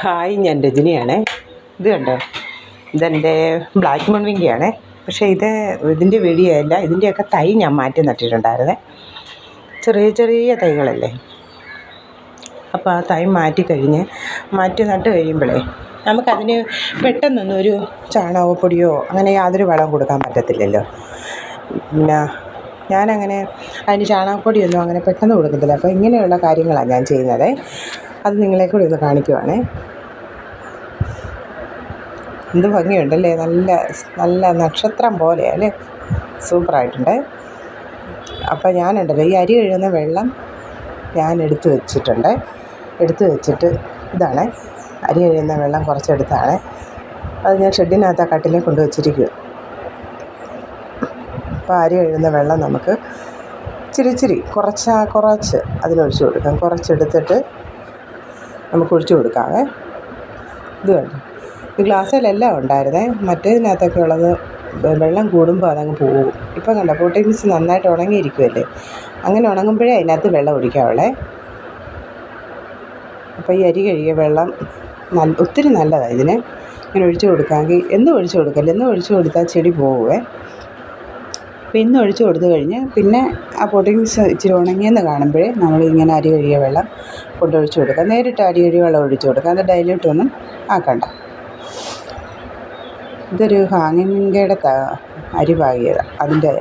Hi ഞാൻ രജനിയാണേ. ഇത് കണ്ടോ? ഇതെന്റെ ബ്ലാക്ക് മൺവിങ്കയാണ് പക്ഷേ ഇത് ഇതിന്റെ വെടിയല്ല ഇതിന്റെയൊക്കെ തൈ ഞാൻ മാറ്റി നട്ടിട്ടുണ്ടായിരുന്നേ. ചെറിയ ചെറിയ തൈകളല്ലേ? അപ്പോൾ ആ തൈ മാറ്റി കഴിഞ്ഞ് മാറ്റി നട്ട് കഴിയുമ്പോഴേ നമുക്കതിന് പെട്ടെന്നൊന്നും ഒരു ചാണകപ്പൊടിയോ അങ്ങനെ യാതൊരു വളം കൊടുക്കാൻ പറ്റത്തില്ലല്ലോ. പിന്നെ ഞാനങ്ങനെ അതിന് ചാണകപ്പൊടിയൊന്നും അങ്ങനെ പെട്ടെന്ന് കൊടുക്കത്തില്ല. അപ്പോൾ ഇങ്ങനെയുള്ള കാര്യങ്ങളാണ് ഞാൻ ചെയ്യുന്നത്. അത് നിങ്ങളെ കൂടി ഒന്ന് കാണിക്കുവാണേ. എന്ത് ഭംഗിയുണ്ടല്ലേ? നല്ല നല്ല നക്ഷത്രം പോലെ അല്ലേ? സൂപ്പറായിട്ടുണ്ട്. അപ്പോൾ ഞാനുണ്ടല്ലോ ഈ അരി കഴുകുന്ന വെള്ളം ഞാൻ എടുത്തു വെച്ചിട്ടുണ്ട്. എടുത്തു വെച്ചിട്ട് ഇതാണ്. അരി കഴുകുന്ന വെള്ളം കുറച്ചെടുത്താണ്. അത് ഞാൻ ഷെഡിനകത്ത് ആ കട്ടിലേ കൊണ്ട് വെച്ചിരിക്കുക അപ്പോൾ അരി കഴുകുന്ന വെള്ളം നമുക്ക് ഇച്ചിരി ഇച്ചിരി കുറച്ച് കുറച്ച് അതിനൊഴിച്ച് കൊടുക്കാം. കുറച്ചെടുത്തിട്ട് നമുക്ക് ഒഴിച്ചു കൊടുക്കാവേ. ഇത് വേണ്ട ഈ ഗ്ലാസ്സിലെല്ലാം ഉണ്ടായിരുന്നേ. മറ്റേതിനകത്തൊക്കെ ഉള്ളത് വെള്ളം കൂടുമ്പോൾ അതങ്ങ് പോകും. ഇപ്പം നല്ല പോട്ടിങ്സ് നന്നായിട്ട് ഉണങ്ങിയിരിക്കുമല്ലേ അങ്ങനെ ഉണങ്ങുമ്പോഴേ അതിനകത്ത് വെള്ളം ഒഴിക്കാവുള്ളേ അപ്പോൾ ഈ അരി കഴുകിയ വെള്ളം നല്ല ഒത്തിരി നല്ലതാണ് ഇതിന്. ഇങ്ങനെ ഒഴിച്ചു കൊടുക്കാമെങ്കിൽ എന്നും ഒഴിച്ചു കൊടുക്കല്ലേ? എന്നും ഒഴിച്ചു കൊടുത്താൽ ചെടി പോകുമേ ഇന്ന് ഒഴിച്ച് കൊടുത്തു കഴിഞ്ഞ് പിന്നെ ആ പൊട്ടിങ്സ് ഇച്ചിരി ഉണങ്ങിയെന്ന് കാണുമ്പോഴേ നമ്മൾ ഇങ്ങനെ അരി കഴുകിയ വെള്ളം കൊണ്ടൊഴിച്ച് കൊടുക്കുക. നേരിട്ട് അരി കഴുകിയ വെള്ളം ഒഴിച്ച് കൊടുക്കുക. അത് ഡൈല്യൂട്ടൊന്നും ആക്കണ്ട. ഇതൊരു ഹാങ്ങിങ്ങയുടെ അരി പാകിയത്. അതിന്റെ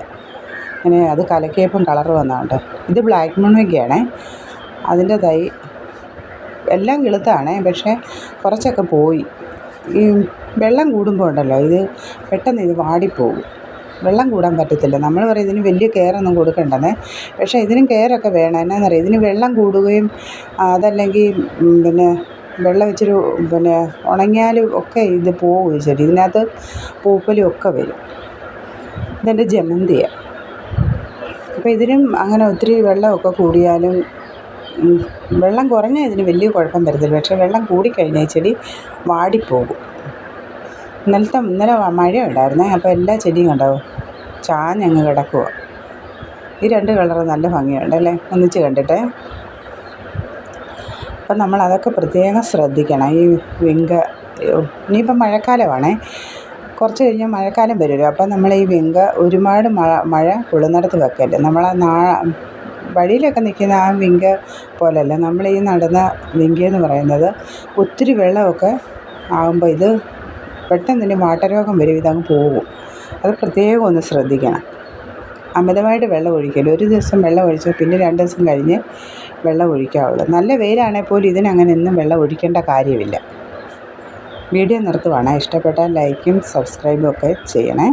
അങ്ങനെ അത് കലക്കിയപ്പം കളർ വന്നതുകൊണ്ട് ഇത് ബ്ലാക്ക് മൺവെങ്കയാണേ അതിന്റെ തൈ എല്ലാം കിളുത്താണ് പക്ഷേ കുറച്ചൊക്കെ പോയി. ഈ വെള്ളം കൂടുമ്പോൾ ഉണ്ടല്ലോ ഇത് പെട്ടെന്ന് ഇത് വാടിപ്പോകും. വെള്ളം കൂടാൻ പറ്റത്തില്ല. നമ്മൾ പറയും ഇതിന് വലിയ കെയറൊന്നും കൊടുക്കേണ്ടെന്നേ. പക്ഷേ ഇതിനും കെയറൊക്കെ വേണം. എന്നാന്നറിയാം ഇതിന് വെള്ളം കൂടുകയും അതല്ലെങ്കിൽ പിന്നെ വെള്ളം ഇച്ചിരി പിന്നെ ഉണങ്ങിയാലും ഒക്കെ ഇത് പോകും ഈ ചെടി ഇതിനകത്ത് പൂപ്പലും ഒക്കെ വരും. ഇതെന്റെ ജമന്തിയാണ് അപ്പോൾ ഇതിനും അങ്ങനെ ഒത്തിരി വെള്ളമൊക്കെ കൂടിയാലും വെള്ളം കുറഞ്ഞാൽ ഇതിന് വലിയ കുഴപ്പം വരത്തില്ല. പക്ഷേ വെള്ളം കൂടിക്കഴിഞ്ഞാൽ ചെടി വാടിപ്പോകും. ഇന്നലത്തെ ഇന്നലെ മഴ ഉണ്ടായിരുന്നേ അപ്പോൾ എല്ലാ ചെടിയും കണ്ടോ? ചാഞ്ഞങ്ങ് കിടക്കുക ഈ രണ്ട് കളറ് നല്ല ഭംഗിയുണ്ട് അല്ലേ? ഒന്നിച്ച് കണ്ടിട്ടേ. അപ്പം നമ്മൾ അതൊക്കെ പ്രത്യേകം ശ്രദ്ധിക്കണം. ഈ വിങ്ക ഇനിയിപ്പം മഴക്കാലമാണേ. കുറച്ച് കഴിഞ്ഞാൽ മഴക്കാലം വരുമല്ലോ. അപ്പം നമ്മൾ ഈ വെങ്ക ഒരുപാട് മഴ മഴ കൊള്ളുന്നിടത്ത് വെക്കല്ലേ. നമ്മൾ ആ നാ വഴിയിലൊക്കെ നിൽക്കുന്ന ആ വിങ്ക പോലെയല്ല നമ്മൾ ഈ നടന്ന വിങ്കയെന്ന് പറയുന്നത് ഒത്തിരി വെള്ളമൊക്കെ ആകുമ്പോൾ ഇത് പെട്ടെന്ന് തന്നെ വാട്ടരോഗം വരും ഇതങ്ങ് പോകും. അത് പ്രത്യേകം ഒന്ന് ശ്രദ്ധിക്കണം. അമിതമായിട്ട് വെള്ളം ഒഴിക്കൽ ഒരു ദിവസം വെള്ളം ഒഴിച്ചാൽ പിന്നെ രണ്ട് ദിവസം കഴിഞ്ഞ് വെള്ളം ഒഴിക്കാവുള്ളൂ. നല്ല വെയിലാണെങ്കിൽ പോലും ഇതിനങ്ങനെ എന്നും വെള്ളം ഒഴിക്കേണ്ട കാര്യമില്ല. വീഡിയോ നിർത്തുവാണ്. ഇഷ്ടപ്പെട്ടാൽ ലൈക്കും സബ്സ്ക്രൈബും ഒക്കെ ചെയ്യണേ.